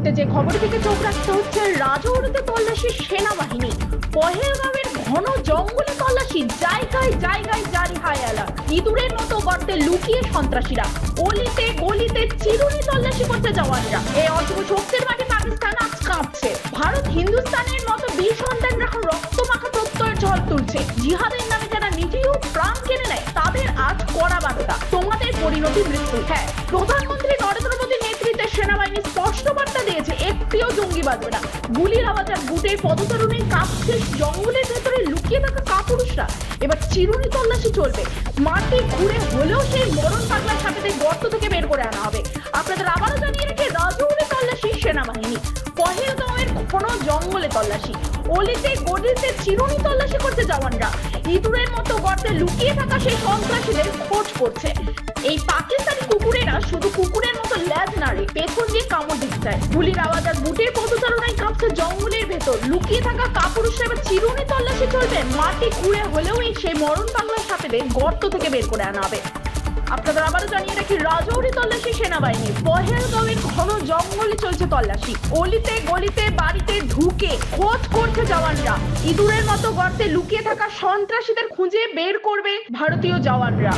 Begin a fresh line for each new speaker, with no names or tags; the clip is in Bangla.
মুহূর্তে যে খবরের দিকে চোখ রাখতে হচ্ছে রাজৌরিতে তল্লাশি সেনাবাহিনী। পহেলগাঁওয়ের ঘন জঙ্গলে তল্লাশি, জায়গায় জায়গায় জারি হায় অ্যালার্ট। ইঁদুরের মতো গর্তে লুকিয়ে সন্ত্রাসীরা। অলিতে গলিতে চিরুনি তল্লাশি করতে জওয়ানরা। এই অশুভ শক্তির মাঠে পাকিস্তান আজ কাঁপছে। ভারত হিন্দুস্তানের মতো বীর সন্তানরা এখন রক্তমাখা প্রত্যয়ের ঝড় তুলছে। জিহাদের নামে যারা নিজেও প্রাণ কেড়ে নেয়, তাদের আজ কড়া বার্তা। তোমাদের পরিণতি মৃত্যু। হ্যাঁ প্রধানমন্ত্রী নরেন্দ্র মোদীর নেতৃত্বে একটিও জঙ্গি বাজবে না গুলির আওয়াজ বুটের পদতরণে কাঁপছে জঙ্গলের ভেতরে লুকিয়ে থাকা কাপুরুষরা। এবার চিরুনি তল্লাশি চলবে। মাটি ঘুরে হলেও সেই মরণ পাগলা সাপেদের গর্ত থেকে বের করে আনা হবে। আপনাদের আবারও জানিয়ে রেখে রাজৌরি তল্লাশি, সেনাবাহিনী। পহেলগাঁওয়ের ঘন জঙ্গলে তল্লাশি। অলিতে গলিতে চিরুনি তল্লাশি করছে জওয়ানরা। ইঁদুরের মতো গর্তে লুকিয়ে থাকা সেই সন্ত্রাসীদের খোঁজ করছে। এই পাকিস্তানি কুকুরেরা শুধু কুকুরের মতো ল্যাজ নাড়ে পেছন চায় গুলির আওয়াজ আর বুটের পদচারণায় কাঁপছে জঙ্গলের ভেতর। লুকিয়ে থাকা কাপুরুষরা এবার চিরুনি তল্লাশি চলবে। মাটি ঘুরে হলেও সেই মরণ বাংলা সাপেদের গর্ত থেকে বের করে আনা হবে। আপনাদের আবারও জানিয়ে রাখি, রাজৌরি তল্লাশি সেনাবাহিনী। পহেলগাঁওয়ের ঘন জঙ্গলে চলছে তল্লাশি। অলিতে গলিতে বাড়িতে ঢুকে খোঁজ করছে জওয়ানরা। ইঁদুরের মতো গর্তে লুকিয়ে থাকা সন্ত্রাসীদের খুঁজে বের করবে ভারতীয় জওয়ানরা।